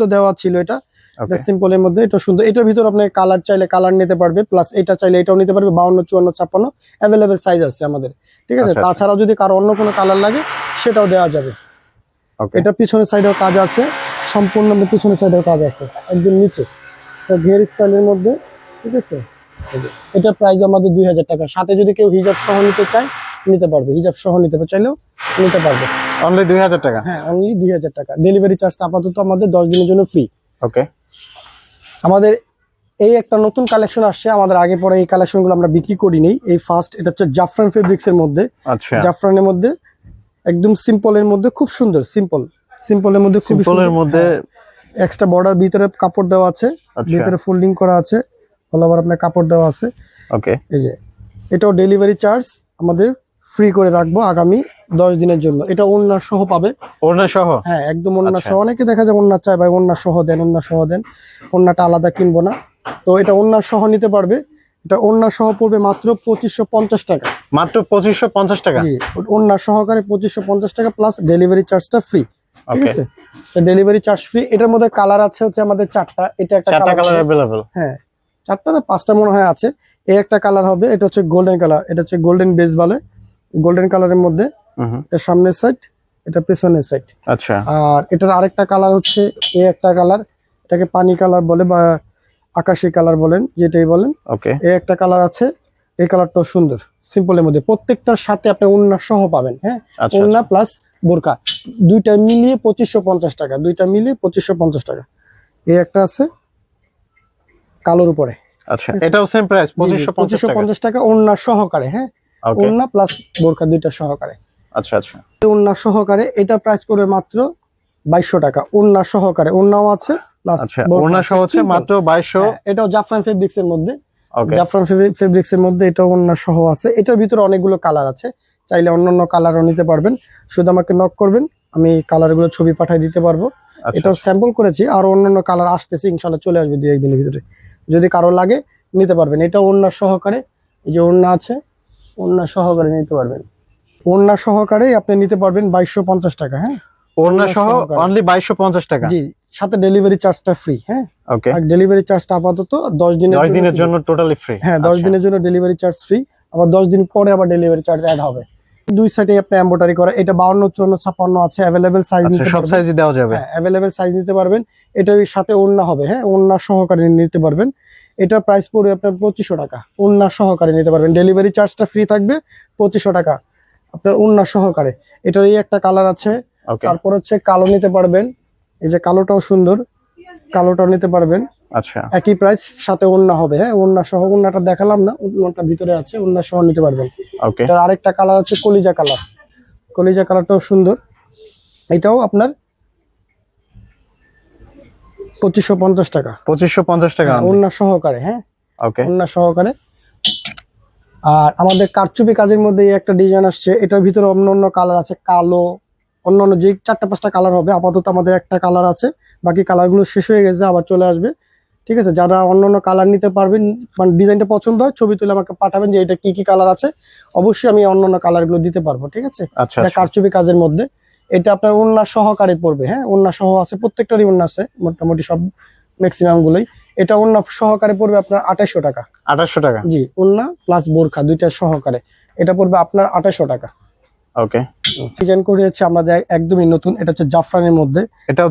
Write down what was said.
তো দেওয়া ছিল এটা। ওকে সিম্পলের মধ্যে। এটা সুন্দর। এটার ভিতর আপনি কালার চাইলে কালার নিতে পারবে প্লাস এটা চাইলে এটাও নিতে পারবে বাউন্ন চুয়ান্ন ছাপ্পান্ন অ্যাভেলেবেল সাইজ আছে আমাদের। ঠিক আছে? আচ্ছা, আচ্ছা। তাছাড়াও যদি কারও অন্য কোনো কালার লাগে সেটাও দেওয়া যাবে। এটা পিছনের সাইডেও কাজ আছে। সম্পূর্ণ পিছনের সাইডেও কাজ আছে। একদম নিচে। ঘের স্টাইলের মধ্যে ঠিক আছে? এটা প্রাইস আমাদের দুই হাজার টাকা। সাথে যদি কেউ হিজাব সহ নিতে চায় নিতে পারবে। হিজাব সহ নিতে চাইলেও নিতে পারবে। অনলি দুই হাজার টাকা? হ্যাঁ অনলি দুই হাজার টাকা। ডেলিভারি চার্জ আপাতত আমাদের দশ দিনের জন্য ফ্রি ওকে আমাদের এই একটা নতুন কালেকশন আসছে আমাদের আগে পরে এই কালেকশনগুলো আমরা বিক্রি করিনি। এই ফার্স্ট এটা হচ্ছে জাফরান ফেব্রিক্স এর মধ্যে। আচ্ছা। জাফরানের মধ্যে একদম সিম্পলের মধ্যে খুব সুন্দর সিম্পল সিম্পলের মধ্যে খুব সিম্পলের মধ্যে এক্সট্রা বর্ডার ভিতরে কাপড় দেওয়া আছে আচ্ছা। ভিতরে ফোল্ডিং করা আছে অল ওভার আপনার কাপড় দেওয়া আছে। ওকে এই যে এটাও ডেলিভারি চার্জ আমাদের ফ্রি করে রাখব আগামী দশ দিনের জন্য। এটা ওনার সহ পাবে। ওড়না সহ? হ্যাঁ একদম ওন্না আচ্ছা। সহ। অনেকে দেখা যায় ওন্না চায় ভাই ওন্না সহ দেন ওন্না সহ দেন। ওন্নাটা আলাদা কিনবো না। তো এটা ওন্না সহ নিতে পারবে। এটা ওন্না সহ পড়বে মাত্র পঁচিশশো পঞ্চাশ টাকা। মাত্র পঁচিশশো পঞ্চাশ টাকা? জি ওন্না সহকারে পঁচিশশো পঞ্চাশ টাকা প্লাস ডেলিভারি চার্জটা ফ্রি ঠিক আছে? ডেলিভারি চার্জ ফ্রি এটার মধ্যে কালার আছে হচ্ছে আমাদের চারটা। এটা একটা কালার হ্যাঁ চারটা না পাঁচটা মনে হয় আছে। এই একটা কালার হবে এটা হচ্ছে গোল্ডেন কালার এটা হচ্ছে গোল্ডেন বেস বলে। গোল্ডেন কালারের মধ্যে এটা সামনের সাইড এটা পেছনের সাইড আচ্ছা। আর এটার আরেকটা কালার হচ্ছে এই একটা কালার এটাকে পানি কালার বলে বা আকাশি কালার বলেন যেটাই বলেন। ওকে। এই একটা কালার আছে এই কালারটাও সুন্দর সিম্পলের মধ্যে। প্রত্যেকটার সাথে আপনি উন্না সহ পাবেন হ্যাঁ? আচ্ছা উন্না প্লাস বোরকা। দুইটা মিলিয়ে পঁচিশশো পঞ্চাশ টাকা দুইটা মিলিয়ে পঁচিশশো পঞ্চাশ টাকা। এই একটা আছে কালোর উপরে। আচ্ছা এটাও সেম প্রাইস পঁচিশশো পঞ্চাশ টাকা। উন্না সহকারে হ্যাঁ? ওকে। উন্না প্লাস বোরকা দুইটা সহকারে। আচ্ছা আচ্ছা। সহকারে এটা প্রাইস পড়বে মাত্র বাইশশো টাকা। উন্না সহকারে উন্নাও আছে আচ্ছা সহ হচ্ছে মাত্র বাইশশো। হ্যাঁ, এটাও জাফরান ফেব্রিক্স এর মধ্যে। ওকে জাফরান ফেব্রিক্স এর মধ্যে এটা অন্য সহ আছে। এটার ভিতরে অনেকগুলো কালার আছে। চাইলে অন্যান্য কালারও নিতে পারবেন। শুধু আমাকে নক করবেন আমি কালারগুলো ছবি পাঠিয়ে দিতে পারব। আচ্ছা এটাও স্যাম্পল করেছি আর অন্যান্য কালার আসতেছে ইনশাল্লাহ চলে আসবে দু একদিনের ভিতরে। যদি কারও লাগে নিতে পারবেন। এটা অন্য সহকারে এই যে অন্য আছে অন্য সহকারে নিতে পারবেন। অন্য সহকারে আপনি নিতে পারবেন বাইশশো পঞ্চাশ টাকা হ্যাঁ? ওড়না সহ অনলি বাইশশো পঞ্চাশ টাকা? জি সাথে ডেলিভারি চার্জটা ফ্রি হ্যাঁ? ওকে আর ডেলিভারি চার্জটা আপাতত দশ দিনের দশ জন্য দিনের জন্য আচ্ছা। টোটালি ফ্রি হ্যাঁ দশ দিনের জন্য ডেলিভারি চার্জ ফ্রি আবার দশ দিন পরে আবার ডেলিভারি চার্জ অ্যাড হবে। দুই সাইডে আপনি এম্বোটারি করা এটা বাউন্ন চুয়ান্ন ছাপ্পান্ন আছে অ্যাভেলেবেল সাইজ আচ্ছা নিতে সব সাইজই দেওয়া যাবে। হ্যাঁ অ্যাভেলেবেল সাইজ নিতে পারবেন। এটার সাথে ওড়না হবে হ্যাঁ? ওড়না সহকারে নিতে পারবেন। এটার প্রাইস পড়বে আপনার পঁচিশশো টাকা। ওড়না সহকারে নিতে পারবেন। ডেলিভারি চার্জটা ফ্রি থাকবে পঁচিশশো টাকা। আপনার ওন্না সহকারে। এটার এই একটা কালার আছে। তারপর হচ্ছে কালো নিতে পারবেন। এই যে কালোটাও সুন্দর। কালোটাও নিতে পারবেন। আচ্ছা। একই প্রাইস সাথে ওন্না হবে। হ্যাঁ ওন্না সহ ওন্নাটা দেখালাম না। ওন্নাটা ভিতরে আছে ওন্না সহ নিতে পারবেন। ওকে এটার আরেকটা কালার হচ্ছে কলিজা কালার কলিজা কালারটাও সুন্দর। এটাও আপনার পঁচিশশো পঞ্চাশ টাকা। পঁচিশশো পঞ্চাশ টাকা ওন্না সহকারে হ্যাঁ। ওকে ওন্না সহকারে। আর আমাদের কারচুপি কাজের মধ্যে একটা ডিজাইন আসছে এটার ভিতরে অন্য অন্য কালার আছে কালো অন্য অন্য যে চারটা পাঁচটা কালার হবে আপাতত আমাদের একটা কালার আছে বাকি কালারগুলো শেষ হয়ে গেছে আবার চলে আসবে। ঠিক আছে যারা অন্য অন্য কালার নিতে পারবেন মানে ডিজাইনটা পছন্দ হয় ছবি তুলে আমাকে পাঠাবেন যে এটা কি কি কালার আছে অবশ্যই আমি অন্য অন্য কালারগুলো দিতে পারব ঠিক আছে? আচ্ছা এটা আচ্ছা। কারচুপি কাজের মধ্যে। এটা আপনার উন্না সহকারে পড়বে হ্যাঁ উন্না সহ আছে প্রত্যেকটারই উন্না আছে মোটামুটি সব ম্যাক্সিমাম গুলোই এটা অন্য সহকারে পড়বে আপনার আঠাশশো টাকা। আঠাশশো টাকা? জি অন্য প্লাস বোরখা দুইটা সহকারে। এটা পড়বে আপনার আঠাশশো টাকা। ওকে ডিজাইন করে হচ্ছে আমাদের একদমই নতুন। এটা হচ্ছে জাফরানের মধ্যে। এটাও